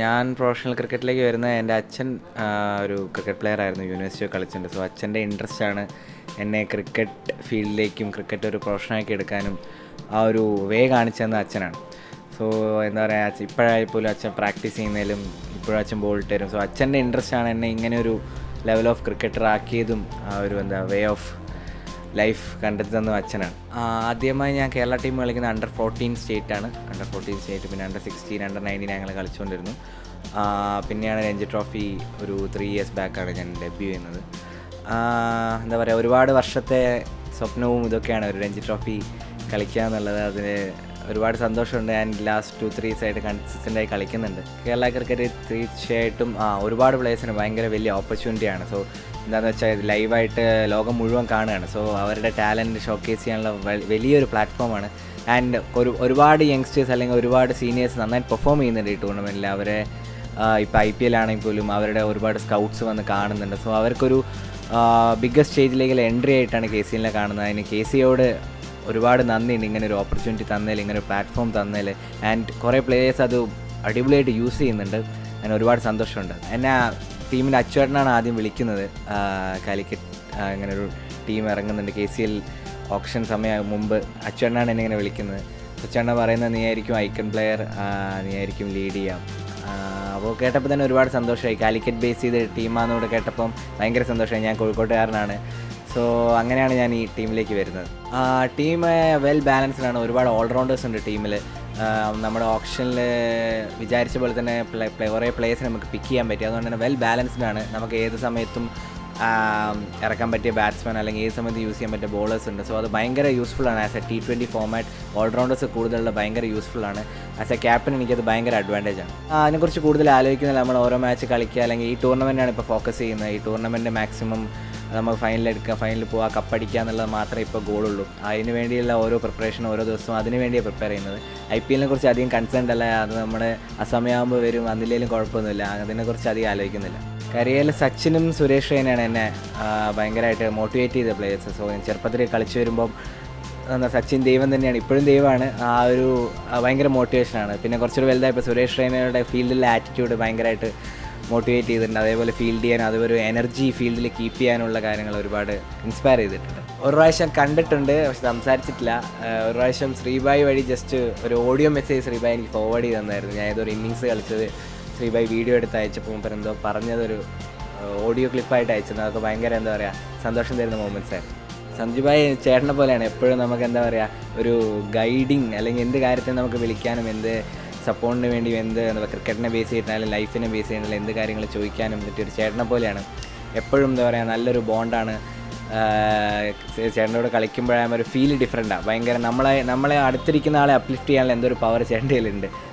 ഞാൻ പ്രൊഫഷണൽ ക്രിക്കറ്റിലേക്ക് വരുന്ന എന്റെ അച്ഛൻ ഒരു ക്രിക്കറ്റ് പ്ലെയർ ആയിരുന്നു. യൂണിവേഴ്സിറ്റി കളിച്ചിട്ടുണ്ട്. സോ അച്ഛന്റെ ഇൻട്രസ്റ്റ് ആണ് എന്നെ ക്രിക്കറ്റ് ഫീൽഡിലേക്കും ക്രിക്കറ്റ് ഒരു പ്രൊഫഷനാക്കി എടുക്കാനും ആ ഒരു വേ കാണിച്ചതെന്ന് അച്ഛനാണ്. സോ എന്താ പറയുക ഇപ്പോഴായി പോലും അച്ഛൻ പ്രാക്ടീസ് ചെയ്യുന്നതിലും ഇപ്പോഴും അച്ഛൻ ബോൾ ഇട്ട് തരും. സോ അച്ഛന്റെ ഇൻട്രസ്റ്റ് ആണ് എന്നെ ഇങ്ങനെ ഒരു ലെവൽ ഓഫ് ക്രിക്കറ്റർ ആക്കിയതും ആ ഒരു എന്താ വേ ഓഫ് ലൈഫ് കണ്ടെത്തി തന്ന അച്ഛനാണ് ആദ്യമായി ഞാൻ കേരള ടീം കളിക്കുന്ന അണ്ടർ ഫോർട്ടീൻ ആണ്. അണ്ടർ ഫോർട്ടീൻ സ്റ്റേറ്റ് പിന്നെ അണ്ടർ സിക്സ്റ്റീൻ അണ്ടർ നയന്റീൻ ഞങ്ങൾ കളിച്ചുകൊണ്ടിരുന്നു പിന്നെയാണ് രഞ്ജി ട്രോഫി ഒരു ത്രീ ഇയേഴ്സ് ബാക്കാണ് ഞാൻ ഡെബ്യൂ ചെയ്യുന്നത്. എന്താ പറയുക ഒരുപാട് വർഷത്തെ സ്വപ്നവും ഇതൊക്കെയാണ് ഒരു രഞ്ജി ട്രോഫി കളിക്കുക എന്നുള്ളത് അതിന് ഒരുപാട് സന്തോഷമുണ്ട്. ഞാൻ ലാസ്റ്റ് ടു ത്രീ ആയിട്ട് കൺസിസ്റ്റന്റ് ആയി കളിക്കുന്നുണ്ട്. കേരള ക്രിക്കറ്റ് തീർച്ചയായിട്ടും ആ ഒരുപാട് പ്ലേയേഴ്സിന് ഭയങ്കര വലിയ ഓപ്പർച്യൂണിറ്റിയാണ് സോ എന്താണെന്ന് വെച്ചാൽ ലൈവായിട്ട് ലോകം മുഴുവൻ കാണുകയാണ്. സോ അവരുടെ ടാലന്റ് ഷോക്കേസ് ചെയ്യാനുള്ള വലിയൊരു പ്ലാറ്റ്ഫോമാണ് ആൻഡ് ഒരു ഒരുപാട് യങ്സ്റ്റേഴ്സ് അല്ലെങ്കിൽ ഒരുപാട് സീനിയേഴ്സ് നന്നായിട്ട് പെർഫോം ചെയ്യുന്നുണ്ട് ഈ ടൂർണമെന്റിൽ അവരെ ഇപ്പോൾ ഐ പി എൽ ആണെങ്കിൽ പോലും അവരുടെ ഒരുപാട് സ്കൗട്ട്സ് വന്ന് കാണുന്നുണ്ട്. സോ അവർക്കൊരു ബിഗ്ഗസ്റ്റ് സ്റ്റേജിലേക്ക് എൻട്രി ആയിട്ടാണ് കെ സി എല്ലിനെ കാണുന്നത്. അതിന് കെ സിയോട് ഒരുപാട് നന്ദിയുണ്ട് ഇങ്ങനെ ഒരു ഓപ്പർച്യൂണിറ്റി തന്നതിൽ ഇങ്ങനെ ഒരു പ്ലാറ്റ്ഫോം തന്നതിൽ. ആൻഡ് കുറേ പ്ലേയേഴ്സ് അത് അടിപൊളിയായിട്ട് യൂസ് ചെയ്യുന്നുണ്ട്. അതിന് ഒരുപാട് സന്തോഷമുണ്ട്. എന്നെ ടീമിന്റെ അച്ചുവേട്ടനാണ് ആദ്യം വിളിക്കുന്നത്. കാലിക്കറ്റ് ഇങ്ങനെ ഒരു ടീം ഇറങ്ങുന്നുണ്ട്. കെ സി എൽ ഓപ്ഷൻ സമയം മുമ്പ് അച്ചുവേട്ടനാണ് എന്നെ ഇങ്ങനെ വിളിക്കുന്നത്. അച്ചുവേട്ടൻ പറയുന്നത് നീ ആയിരിക്കും ഐക്കൺ പ്ലെയർ നീ ആയിരിക്കും ലീഡ് ചെയ്യാം. അപ്പോൾ കേട്ടപ്പോൾ തന്നെ ഒരുപാട് സന്തോഷമായി. കാലിക്കറ്റ് ബേസ് ചെയ്ത് ടീമാണെന്നൂടെ കേട്ടപ്പം ഭയങ്കര സന്തോഷമായി. ഞാൻ കോഴിക്കോട്ടുകാരനാണ്. സോ അങ്ങനെയാണ് ഞാൻ ഈ ടീമിലേക്ക് വരുന്നത്. ടീം വെൽ ബാലൻസ്ഡ് ആണ്. ഒരുപാട് ഓൾറൗണ്ടേഴ്സ് ഉണ്ട് ടീമിൽ നമ്മുടെ ഓപ്ഷനിൽ വിചാരിച്ച പോലെ തന്നെ പ്ലേ കുറേ പ്ലേയേഴ്സിനെ നമുക്ക് പിക്ക് ചെയ്യാൻ പറ്റി. അതുകൊണ്ട് തന്നെ വെൽ ബാലൻസ്ഡ് ആണ്. നമുക്ക് ഏത് സമയത്തും ഇറക്കാൻ പറ്റിയ ബാറ്റ്സ്മാൻ അല്ലെങ്കിൽ ഏത് സമയത്ത് യൂസ് ചെയ്യാൻ പറ്റിയ ബോളേഴ്സ് ഉണ്ട്. സോ അത് ഭയങ്കര യൂസ്ഫുൾ ആണ്. As a T twenty format allrounders കൂടുതലുള്ള ഭയങ്കര യൂസ്ഫുൾ ആണ്. ആസ് എ ക്യാപ്റ്റൻ എനിക്കത് ഭയങ്കര അഡ്വാന്റേജ് ആണ്. അതിനെക്കുറിച്ച് കൂടുതൽ ആലോചിക്കുന്നില്ല നമ്മൾ ഓരോ മാച്ച് കളിക്കുക അല്ലെങ്കിൽ ഈ ടൂർണമെന്റാണ് ഇപ്പോൾ ഫോക്കസ് ചെയ്യുന്നത്. ഈ ടൂർണമെന്റ് മാക്സിമം നമുക്ക് ഫൈനൽ എടുക്കുക ഫൈനലിൽ പോവുക കപ്പടിക്കുക എന്നുള്ളത് മാത്രമേ ഇപ്പോൾ ഗോളുള്ളൂ അതിന് വേണ്ടിയുള്ള ഓരോ പ്രിപ്പറേഷൻ ഓരോ ദിവസവും അതിന് വേണ്ടിയാണ് പ്രിപ്പയർ ചെയ്യുന്നത്. ഐ പി എല്ലിനെ കുറിച്ച് അധികം കൺസേൺ അല്ല. അത് നമ്മുടെ അസമയമാകുമ്പോൾ വരും അതിലേലും കുഴപ്പമൊന്നുമില്ല. അതിനെക്കുറിച്ച് അധികം ആലോചിക്കുന്നില്ല. കരിയറിൽ സച്ചിനും സുരേഷ് റെയ്നാണ് എന്നെ ഭയങ്കരമായിട്ട് മോട്ടിവേറ്റ് ചെയ്ത പ്ലേയേഴ്സ് സോ ചെറുപ്പത്തിൽ കളിച്ചു വരുമ്പം എന്താ സച്ചിൻ ദൈവം തന്നെയാണ്. ഇപ്പോഴും ദൈവമാണ്. ആ ഒരു ഭയങ്കര മോട്ടിവേഷനാണ് പിന്നെ കുറച്ചുകൂടി വലുതായപ്പോൾ സുരേഷ് റെയ്നയുടെ ഫീൽഡിലെ ആറ്റിറ്റ്യൂഡ് ഭയങ്കരമായിട്ട് മോട്ടിവേറ്റ് ചെയ്തിട്ടുണ്ട്. അതേപോലെ ഫീൽഡ് ചെയ്യാൻ അതുപോലെ എനർജി ഫീൽഡിൽ കീപ്പ് ചെയ്യാനുള്ള കാര്യങ്ങൾ ഒരുപാട് ഇൻസ്പയർ ചെയ്തിട്ടുണ്ട്. ഒരു പ്രാവശ്യം കണ്ടിട്ടുണ്ട് പക്ഷെ സംസാരിച്ചിട്ടില്ല. ഒരു പ്രാവശ്യം ശ്രീബായ് വഴി ജസ്റ്റ് ഒരു ഓഡിയോ മെസ്സേജ് ശ്രീബായ് എനിക്ക് ഫോർവേഡ് ചെയ്ത് തന്നായിരുന്നു. ഞാൻ ഏതൊരു ഇന്നിങ്സ് കളിച്ചത് ശ്രീബായ് വീഡിയോ എടുത്ത് അയച്ചപ്പോൾ മുമ്പ് എന്തോ പറഞ്ഞതൊരു ഓഡിയോ ക്ലിപ്പായിട്ട് അയച്ചിരുന്നു. അതൊക്കെ ഭയങ്കര എന്താ പറയുക സന്തോഷം തരുന്ന മൊമെന്റ്സ് ആയിരുന്നു. സഞ്ജുഭായ് ചേട്ടനെ പോലെയാണ് എപ്പോഴും നമുക്ക് എന്താ പറയുക ഒരു ഗൈഡിങ് അല്ലെങ്കിൽ എന്ത് കാര്യത്തെ നമുക്ക് വിളിക്കാനും എന്ത് സപ്പോർട്ടിന് വേണ്ടി എന്ത് ക്രിക്കറ്റിനെ ബേസ് ചെയ്തിട്ടാലും ലൈഫിനെ ബേസ് ചെയ്തിട്ടാലും എന്ത് കാര്യങ്ങൾ ചോദിക്കാനും പറ്റിയ ഒരു ചേട്ടനെ പോലെയാണ്. എപ്പോഴും എന്താ പറയുക നല്ലൊരു ബോണ്ടാണ് ചേട്ടനോട് കളിക്കുമ്പോഴാകുമ്പോൾ ഒരു ഫീൽ ഡിഫറെന്റാണ് ഭയങ്കര നമ്മളെ നമ്മളെ അടുത്തിരിക്കുന്ന ആളെ അപ്ലിഫ്റ്റ് ചെയ്യാനുള്ള എന്തൊരു പവർ ചേട്ടന്റെ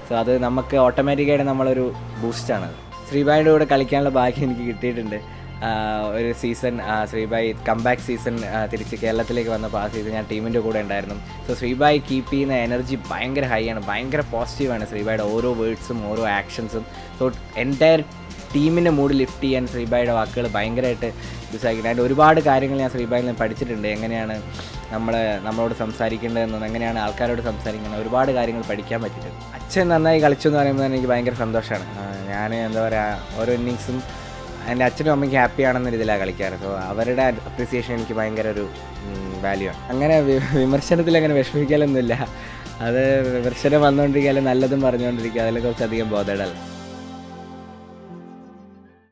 സോ അത് നമുക്ക് ഓട്ടോമാറ്റിക്കായിട്ട് നമ്മളൊരു ബൂസ്റ്റാണ് ശ്രീബായിയുടെ കൂടെ കളിക്കാനുള്ള ഭാഗ്യം എനിക്ക് കിട്ടിയിട്ടുണ്ട്. ഒരു സീസൺ ശ്രീബായ് കംബാക്ക് സീസൺ തിരിച്ച് കേരളത്തിലേക്ക് വന്നപ്പോൾ ആ സീസൺ ഞാൻ ടീമിന്റെ കൂടെ ഉണ്ടായിരുന്നു. സോ ശ്രീബായ് കീപ്പ് ചെയ്യുന്ന എനർജി ഭയങ്കര ഹൈ ആണ്. ഭയങ്കര പോസിറ്റീവാണ് ശ്രീബായുടെ ഓരോ വേർഡ്സും ഓരോ ആക്ഷൻസും സോ എന്റയർ ടീമിന്റെ മൂഡ് ലിഫ്റ്റ് ചെയ്യാൻ ശ്രീബായുടെ വാക്കുകൾ ഭയങ്കരമായിട്ട് യൂസ് ആക്കിയിട്ടുണ്ട് അതിന്റെ ഒരുപാട് കാര്യങ്ങൾ ഞാൻ ശ്രീബായിൽ നിന്ന് പഠിച്ചിട്ടുണ്ട്. എങ്ങനെയാണ് നമ്മൾ നമ്മളോട് സംസാരിക്കേണ്ടതെന്നും എങ്ങനെയാണ് ആൾക്കാരോട് സംസാരിക്കുന്നത് ഒരുപാട് കാര്യങ്ങൾ പഠിക്കാൻ പറ്റിയിട്ടുണ്ട്. അച്ഛൻ നന്നായി കളിച്ചു എന്ന് പറയുമ്പോൾ എനിക്ക് ഭയങ്കര സന്തോഷമാണ്. ഞാൻ എന്താ പറയുക ഓരോ ഇന്നിങ്സും എന്റെ അച്ഛനും അമ്മയ്ക്ക് ഹാപ്പി ആണെന്ന ഇതിലാണ് കളിക്കാറ്. സോ അവരുടെ അപ്രീസിയേഷൻ എനിക്ക് ഭയങ്കര ഒരു വാല്യൂ ആണ്. അങ്ങനെ വിമർശനത്തിൽ അങ്ങനെ വിഷമിക്കലൊന്നുമില്ല. അത് വിമർശനം വന്നുകൊണ്ടിരിക്കുക അല്ലെങ്കിൽ നല്ലതും പറഞ്ഞുകൊണ്ടിരിക്കുക അതിൽ കുറച്ചധികം ബോധേഡല്ല.